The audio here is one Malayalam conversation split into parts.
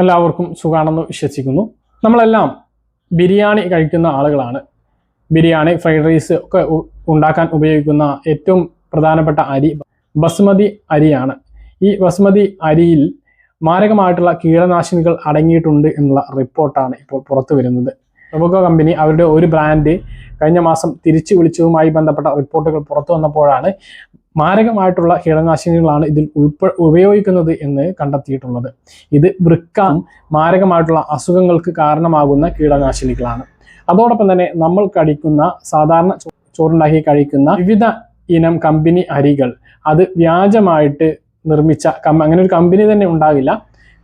എല്ലാവർക്കും സുഖാണെന്ന് വിശ്വസിക്കുന്നു. നമ്മളെല്ലാം ബിരിയാണി കഴിക്കുന്ന ആളുകളാണ്. ബിരിയാണി ഫ്രൈഡ് റൈസ് ഒക്കെ ഉണ്ടാക്കാൻ ഉപയോഗിക്കുന്ന ഏറ്റവും പ്രധാനപ്പെട്ട അരി ബസ്മതി അരിയാണ്. ഈ ബസ്മതി അരിയിൽ മാരകമായിട്ടുള്ള കീടനാശിനികൾ അടങ്ങിയിട്ടുണ്ട് എന്നുള്ള റിപ്പോർട്ടാണ് ഇപ്പോൾ പുറത്തു വരുന്നത്. റൊബോക്കോ കമ്പനി അവരുടെ ഒരു ബ്രാൻഡ് കഴിഞ്ഞ മാസം തിരിച്ചു വിളിച്ചതുമായി ബന്ധപ്പെട്ട റിപ്പോർട്ടുകൾ പുറത്തു വന്നപ്പോഴാണ് മാരകമായിട്ടുള്ള കീടനാശിനികളാണ് ഇതിൽ ഉൾപ്പെ ഉപയോഗിക്കുന്നത് എന്ന് കണ്ടെത്തിയിട്ടുള്ളത്. ഇത് വൃക്കം മാരകമായിട്ടുള്ള അസുഖങ്ങൾക്ക് കാരണമാകുന്ന കീടനാശിനികളാണ്. അതോടൊപ്പം തന്നെ നമ്മൾ കഴിക്കുന്ന സാധാരണ ചോറുണ്ടാക്കി കഴിക്കുന്ന വിവിധ ഇനം കമ്പനി അരികൾ അത് വ്യാജമായിട്ട് നിർമ്മിച്ച കം- അങ്ങനെ ഒരു കമ്പനി തന്നെ ഉണ്ടാകില്ല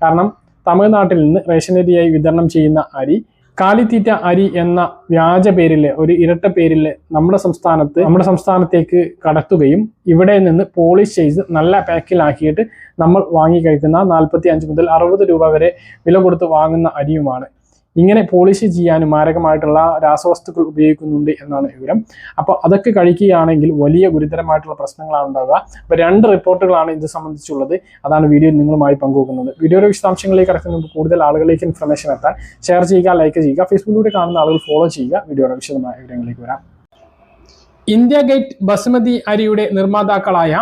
കാരണം തമിഴ്നാട്ടിൽ നിന്ന് റേഷൻ റേഷനരിയായി വിതരണം ചെയ്യുന്ന അരി കാലിത്തീറ്റ അരി എന്ന വ്യാജ പേരിൽ ഒരു ഇരട്ട പേരിൽ നമ്മുടെ സംസ്ഥാനത്ത് നമ്മുടെ സംസ്ഥാനത്തേക്ക് കടത്തുകയും ഇവിടെ നിന്ന് പോളിഷ് ചെയ്ത് നല്ല പാക്കിലാക്കിയിട്ട് നമ്മൾ വാങ്ങി കഴിക്കുന്ന നാൽപ്പത്തി അഞ്ച് മുതൽ അറുപത് രൂപ വരെ വില കൊടുത്ത് വാങ്ങുന്ന അരിയുമാണ്. ഇങ്ങനെ പോളിഷ് ചെയ്യാനും മാരകമായിട്ടുള്ള രാസവസ്തുക്കൾ ഉപയോഗിക്കുന്നുണ്ട് എന്നാണ് വിവരം. അപ്പോൾ അതൊക്കെ കഴിക്കുകയാണെങ്കിൽ വലിയ ഗുരുതരമായിട്ടുള്ള പ്രശ്നങ്ങളാണ് ഉണ്ടാവുക. അപ്പോൾ രണ്ട് റിപ്പോർട്ടുകളാണ് ഇത് സംബന്ധിച്ചുള്ളത്. അതാണ് വീഡിയോയിൽ നിങ്ങളുമായി പങ്കുവെക്കുന്നത്. വീഡിയോയുടെ വിശദാംശങ്ങളിലേക്ക് കടക്കുന്ന കൂടുതൽ ആളുകളിലേക്ക് ഇൻഫർമേഷൻ എത്താൻ ഷെയർ ചെയ്യുക ലൈക്ക് ചെയ്യുക ഫേസ്ബുക്കിലൂടെ കാണുന്ന ആളുകൾ ഫോളോ ചെയ്യുക. വീഡിയോയുടെ വിശദമായ വിവരങ്ങളിലേക്ക് വരാം. ഇന്ത്യ ഗേറ്റ് ബസുമതി അരിയുടെ നിർമ്മാതാക്കളായ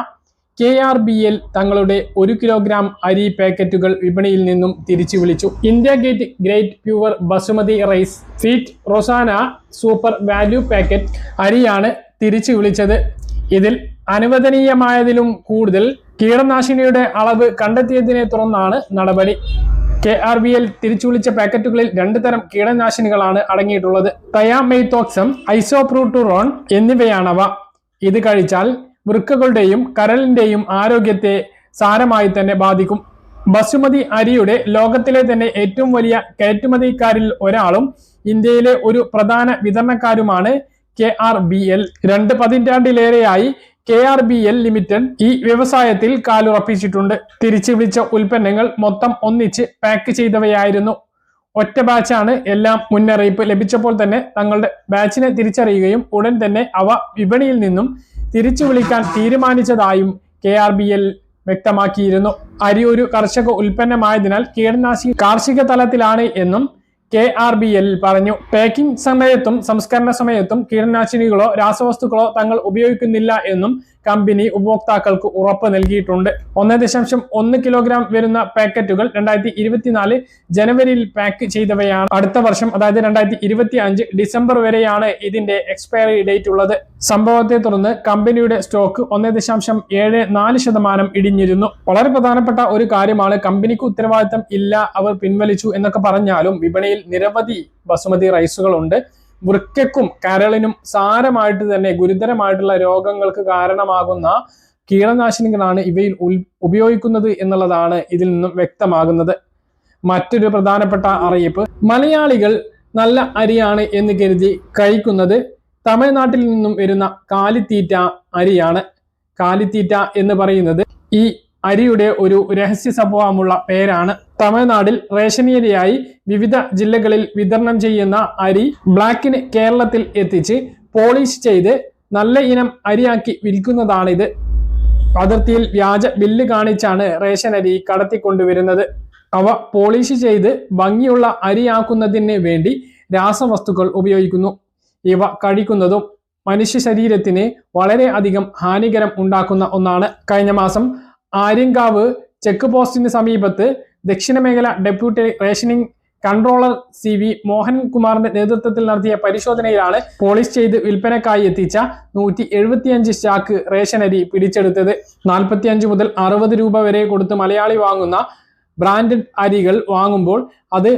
കെ ആർ ബി എൽ തങ്ങളുടെ ഒരു കിലോഗ്രാം അരി പാക്കറ്റുകൾ വിപണിയിൽ നിന്നും തിരിച്ചു വിളിച്ചു. India Gate great pure basmati rice seat Rozana super value packet അരിയാണ് തിരിച്ചു വിളിച്ചത്. ഇതിൽ അനുവദനീയമായതിലും കൂടുതൽ കീടനാശിനിയുടെ അളവ് കണ്ടെത്തിയതിനെ തുടർന്നാണ് നടപടി. കെ ആർ ബി എൽ തിരിച്ചു വിളിച്ച പാക്കറ്റുകളിൽ രണ്ട് തരം കീടനാശിനികളാണ് അടങ്ങിയിട്ടുള്ളത്. തയാമെയ്തോക്സം ഐസോപ്രൂട്ടുറോൺ എന്നിവയാണവ. ഇത് കഴിച്ചാൽ വൃക്കകളുടെയും കരളിന്റെയും ആരോഗ്യത്തെ സാരമായി തന്നെ ബാധിക്കും. ബസുമതി അരിയുടെ ലോകത്തിലെ തന്നെ ഏറ്റവും വലിയ കയറ്റുമതിക്കാരിൽ ഒരാളും ഇന്ത്യയിലെ ഒരു പ്രധാന വിതരണക്കാരുമാണ് കെ ആർ ബി എൽ. രണ്ട് പതിറ്റാണ്ടിലേറെയായി K R B L limited ഈ വ്യവസായത്തിൽ കാലുറപ്പിച്ചിട്ടുണ്ട്. തിരിച്ചു വിളിച്ച ഉൽപ്പന്നങ്ങൾ മൊത്തം ഒന്നിച്ച് പാക്ക് ചെയ്തവയായിരുന്നു. ഒറ്റ ബാച്ചാണ് എല്ലാം മുന്നറിയിപ്പ് ലഭിച്ചപ്പോൾ തന്നെ തങ്ങളുടെ ബാച്ചിനെ തിരിച്ചറിയുകയും ഉടൻ തന്നെ അവ വിപണിയിൽ നിന്നും തിരിച്ചു വിളിക്കാൻ തീരുമാനിച്ചതായും കെ ആർ ബി എൽ വ്യക്തമാക്കിയിരുന്നു. അരി ഒരു കർഷക ഉൽപ്പന്നമായതിനാൽ കീടനാശിനി കാർഷിക തലത്തിലാണ് എന്നും കെ ആർ ബി എൽ പറഞ്ഞു. പാക്കിംഗ് സമയത്തും സംസ്കരണ സമയത്തും കീടനാശിനികളോ രാസവസ്തുക്കളോ തങ്ങൾ ഉപയോഗിക്കുന്നില്ല എന്നും കമ്പനി ഉപഭോക്താക്കൾക്ക് ഉറപ്പ് നൽകിയിട്ടുണ്ട്. ഒന്ന് ദശാംശം ഒന്ന് കിലോഗ്രാം വരുന്ന പാക്കറ്റുകൾ രണ്ടായിരത്തി ഇരുപത്തിനാല് ജനുവരിയിൽ പാക്ക് ചെയ്തവയാണ് അടുത്ത വർഷം അതായത് രണ്ടായിരത്തി ഇരുപത്തി അഞ്ച് ഡിസംബർ വരെയാണ് ഇതിന്റെ എക്സ്പയറി ഡേറ്റ് ഉള്ളത്. സംഭവത്തെ തുടർന്ന് കമ്പനിയുടെ സ്റ്റോക്ക് ഒന്ന് ദശാംശം ഏഴ് നാല് ശതമാനം ഇടിഞ്ഞിരുന്നു. വളരെ പ്രധാനപ്പെട്ട ഒരു കാര്യമാണ് കമ്പനിക്ക് ഉത്തരവാദിത്തം ഇല്ല അവർ പിൻവലിച്ചു എന്നൊക്കെ പറഞ്ഞാലും വിപണിയിൽ നിരവധി ബസുമതി റൈസുകളുണ്ട്. വൃക്കയ്ക്കും കരളിനും സാരമായിട്ട് തന്നെ ഗുരുതരമായിട്ടുള്ള രോഗങ്ങൾക്ക് കാരണമാകുന്ന കീടനാശിനികളാണ് ഇവയിൽ ഉപയോഗിക്കുന്നത് എന്നുള്ളതാണ് ഇതിൽ നിന്നും വ്യക്തമാകുന്നത്. മറ്റൊരു പ്രധാനപ്പെട്ട അറിയിപ്പ് മലയാളികൾ നല്ല അരിയാണ് എന്ന് കരുതി കഴിക്കുന്നത് തമിഴ്നാട്ടിൽ നിന്നും വരുന്ന കാലിത്തീറ്റ അരിയാണ്. കാലിത്തീറ്റ എന്ന് പറയുന്നത് ഈ അരിയുടെ ഒരു രഹസ്യ സ്വഭാവമുള്ള പേരാണ്. തമിഴ്നാട്ടിൽ റേഷനേരിയായി വിവിധ ജില്ലകളിൽ വിതരണം ചെയ്യുന്ന അരി ബ്ലാക്കിന് കേരളത്തിൽ എത്തിച്ച് പോളിഷ് ചെയ്ത് നല്ല ഇനം അരിയാക്കി വിൽക്കുന്നതാണിത്. അതിർത്തിയിൽ വ്യാജ ബില്ല് കാണിച്ചാണ് റേഷൻ അരി കടത്തിക്കൊണ്ടുവരുന്നത്. അവ പോളിഷ് ചെയ്ത് ഭംഗിയുള്ള അരിയാക്കുന്നതിന് വേണ്ടി രാസവസ്തുക്കൾ ഉപയോഗിക്കുന്നു. ഇവ കഴിക്കുന്നതും മനുഷ്യ ശരീരത്തിന് വളരെ അധികം ഹാനികരം ഉണ്ടാക്കുന്ന ഒന്നാണ്. കഴിഞ്ഞ മാസം ആര്യങ്കാവ് ചെക്ക് പോസ്റ്റിന് സമീപത്ത് ദക്ഷിണ മേഖല deputy rationing controller C V മോഹൻകുമാറിന്റെ നേതൃത്വത്തിൽ നടത്തിയ പരിശോധനയിലാണ് പോളിഷ് ചെയ്ത് വിൽപ്പനക്കായി എത്തിച്ച നൂറ്റി എഴുപത്തിയഞ്ച് സ്റ്റാക്ക് റേഷൻ അരി പിടിച്ചെടുത്തത്. നാൽപ്പത്തിയഞ്ച് മുതൽ അറുപത് രൂപ വരെ കൊടുത്ത് മലയാളി വാങ്ങുന്ന ബ്രാൻഡഡ് അരികൾ വാങ്ങുമ്പോൾ അത്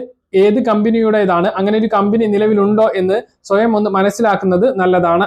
ഏത് കമ്പനിയുടേതാണ് അങ്ങനെ ഒരു കമ്പനി നിലവിലുണ്ടോ എന്ന് സ്വയം ഒന്ന് മനസ്സിലാക്കുന്നത് നല്ലതാണ്.